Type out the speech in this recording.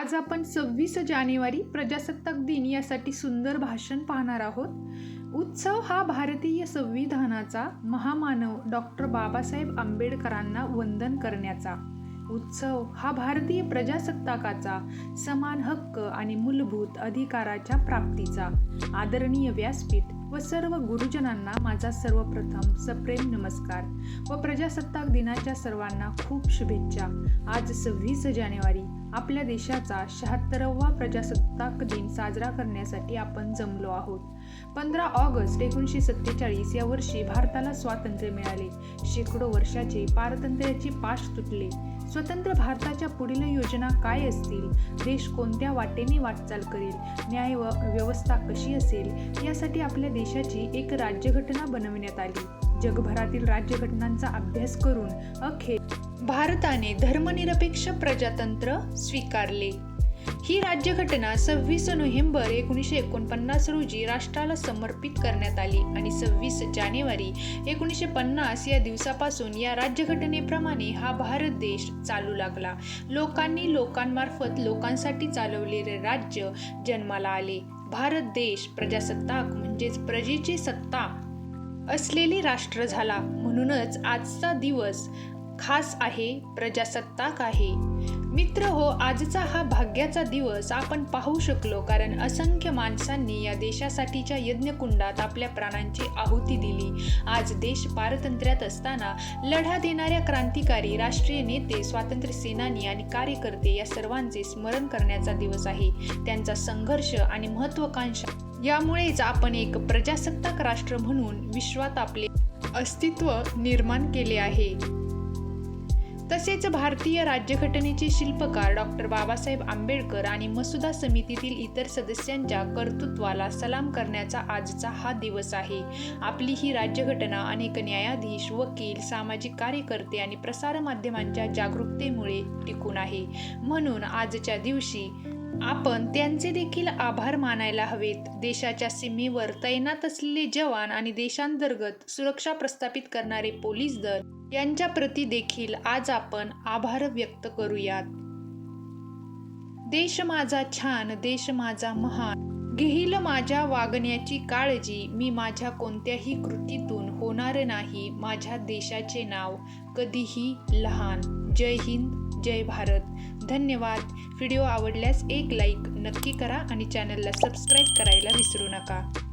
आज आपण सव्वीस जानेवारी प्रजासत्ताक दिन यासाठी सुंदर भाषण पाहणार आहोत. उत्सव हा भारतीय संविधानाचा महामानव डॉक्टर बाबासाहेब आंबेडकरांना वंदन करण्याचा. उत्सव हा भारतीय प्रजासत्ताकाचा समान हक्क आणि मूलभूत अधिकाराच्या प्राप्तीचा. आदरणीय व्यासपीठ व सर्व गुरुजनांना माझा सर्वप्रथम सप्रेम नमस्कार व प्रजासत्ताक दिनाच्या सर्वांना खूप शुभेच्छा. आज सव्वीस जानेवारी आपल्या देशाचा शहात्तरवा प्रजासत्ताक दिन साजरा करण्यासाठी आपण जमलो आहोत. पंधरा ऑगस्ट एकोणीसशे सत्तेचाळीस या वर्षी भारताला स्वातंत्र्य मिळाले. शेकडो वर्षाचे पारतंत्र्याचे पाश तुटले. स्वतंत्र भारताच्या पुढील योजना काय असतील? देश कोणत्या वाटेने वाटचाल करेल? न्याय व व्यवस्था कशी असेल? यासाठी आपल्या देशाची एक राज्यघटना बनविण्यात आली. जगभरातील राज्यघटनांचा अभ्यास करून अखेर भारताने धर्मनिरपेक्ष प्रजातंत्र स्वीकारले. ही राज्यघटना सव्वीस नोव्हेंबर एकोणीसशे एकोणपन्नास रोजी राष्ट्राला समर्पित करण्यात आली आणि सव्वीस जानेवारी एकोणीसशे पन्नास या दिवसापासून या राज्यघटनेप्रमाणे हा भारत देश चालू लागला. लोकांनी लोकांमार्फत लोकांसाठी चालवलेले राज्य जन्माला आले. भारत देश प्रजासत्ताक म्हणजेच प्रजेची सत्ता असलेले राष्ट्र झाला. म्हणूनच आजचा दिवस खास आहे प्रजासत्ताक आहे. मित्र हो आजचा हा भाग्याचा दिवस आपण पाहू शकलो कारण असंख्य माणसांनी या देशासाठीच्या यज्ञकुंडात आपल्या प्राणांची आहुती दिली. आज देश पारतंत्र्यात असताना लढा देणाऱ्या क्रांतिकारी राष्ट्रीय नेते स्वातंत्र्य सेनानी आणि कार्यकर्ते या सर्वांचे स्मरण करण्याचा दिवस आहे. त्यांचा संघर्ष आणि महत्वाकांक्षा यामुळेच आपण एक प्रजासत्ताक राष्ट्र म्हणून विश्वात आपले अस्तित्व निर्माण केले आहे. तसेच भारतीय राज्यघटनेचे शिल्पकार डॉक्टर बाबासाहेब आंबेडकर आणि मसुदा समितीतील इतर सदस्यांच्या कर्तृत्वाला सलाम करण्याचा आजचा हा दिवस आहे. आपली ही राज्यघटना अनेक न्यायाधीश वकील सामाजिक कार्यकर्ते आणि प्रसारमाध्यमांच्या जागरूकतेमुळे टिकून आहे. म्हणून आजच्या दिवशी आपण त्यांचे देखील आभार मानायला हवेत. देशाच्या सीमेवर तैनात असलेले जवान आणि देशांतर्गत सुरक्षा प्रस्थापित करणारे पोलीस दल यांच्या प्रती देखील आज आपण आभार व्यक्त करूयात. देश माझा छान देश माझा महान घेईल माझ्या वागण्याची काळजी मी माझ्या कोणत्याही कृतीतून होणार नाही माझ्या देशाचे नाव कधीही लहान. जय हिंद जय भारत. धन्यवाद. व्हिडिओ आवडल्यास एक लाईक नक्की करा आणि चॅनलला सबस्क्राईब करायला विसरू नका.